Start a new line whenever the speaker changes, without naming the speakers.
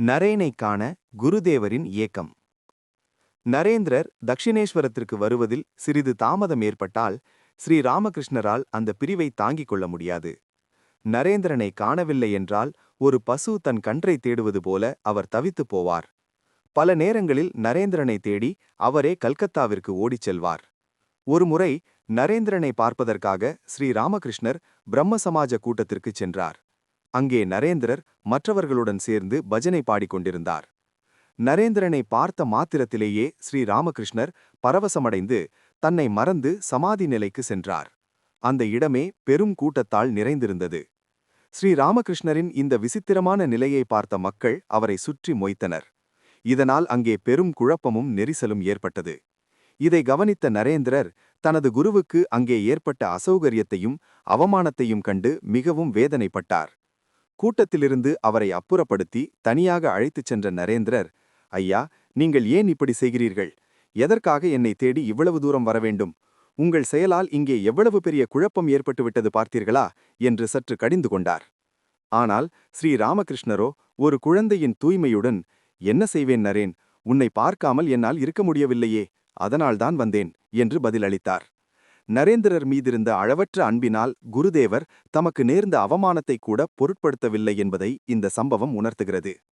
நரேனை காண குருதேவரின் இயக்கம். நரேந்திரர் தக்ஷிணேஸ்வரத்திற்கு வருவதில் சிறிது தாமதம் ஏற்பட்டால் ஸ்ரீ ராமகிருஷ்ணரால் அந்த பிரிவை தாங்கிக் கொள்ள முடியாது. நரேந்திரனை காணவில்லை என்றால் ஒரு பசு தன் கன்றை தேடுவது போல அவர் தவித்துப் போவார். பல நேரங்களில் நரேந்திரனை தேடி அவரே கல்கத்தாவிற்கு ஓடிச் செல்வார். ஒருமுறை நரேந்திரனை பார்ப்பதற்காக ஸ்ரீ ராமகிருஷ்ணர் பிரம்ம சமாஜ கூட்டத்திற்குச் சென்றார். அங்கே நரேந்திரர் மற்றவர்களுடன் சேர்ந்து பஜனை பாடிக்கொண்டிருந்தார். நரேந்திரனை பார்த்த மாத்திரத்திலேயே ஸ்ரீ ராமகிருஷ்ணர் பரவசமடைந்து தன்னை மறந்து சமாதி நிலைக்கு சென்றார். அந்த இடமே பெரும் கூட்டத்தால் நிறைந்திருந்தது. ஸ்ரீ ராமகிருஷ்ணரின் இந்த விசித்திரமான நிலையை பார்த்த மக்கள் அவரை சுற்றி மொய்த்தனர். இதனால் அங்கே பெரும் குழப்பமும் நெரிசலும் ஏற்பட்டது. இதை கவனித்த நரேந்திரர் தனது குருவுக்கு அங்கே ஏற்பட்ட அசௌகரியத்தையும் அவமானத்தையும் கண்டு மிகவும் வேதனைப்பட்டார். கூட்டத்திலிருந்து அவரை அப்புறப்படுத்தி தனியாக அழைத்துச் சென்ற நரேந்திரர் ஐயா நீங்கள் ஏன் இப்படி செய்கிறீர்கள்? எதற்காக என்னை தேடி இவ்வளவு தூரம் வர வேண்டும்? உங்கள் செயலால் இங்கே எவ்வளவு பெரிய குழப்பம் ஏற்பட்டுவிட்டது பார்த்தீர்களா? என்று சற்று கடிந்து கொண்டார். ஆனால் ஸ்ரீ ராமகிருஷ்ணரோ ஒரு குழந்தையின் தூய்மையுடன் என்ன செய்வேன் நரேன்? உன்னை பார்க்காமல் என்னால் இருக்க முடியவில்லையே அதனால்தான் வந்தேன் என்று பதிலளித்தார். நரேந்திரர் மீதிருந்த அளவற்ற அன்பினால் குருதேவர் தமக்கு நேர்ந்த அவமானத்தை கூட பொருட்படுத்தவில்லை என்பதை இந்த சம்பவம் உணர்த்துகிறது.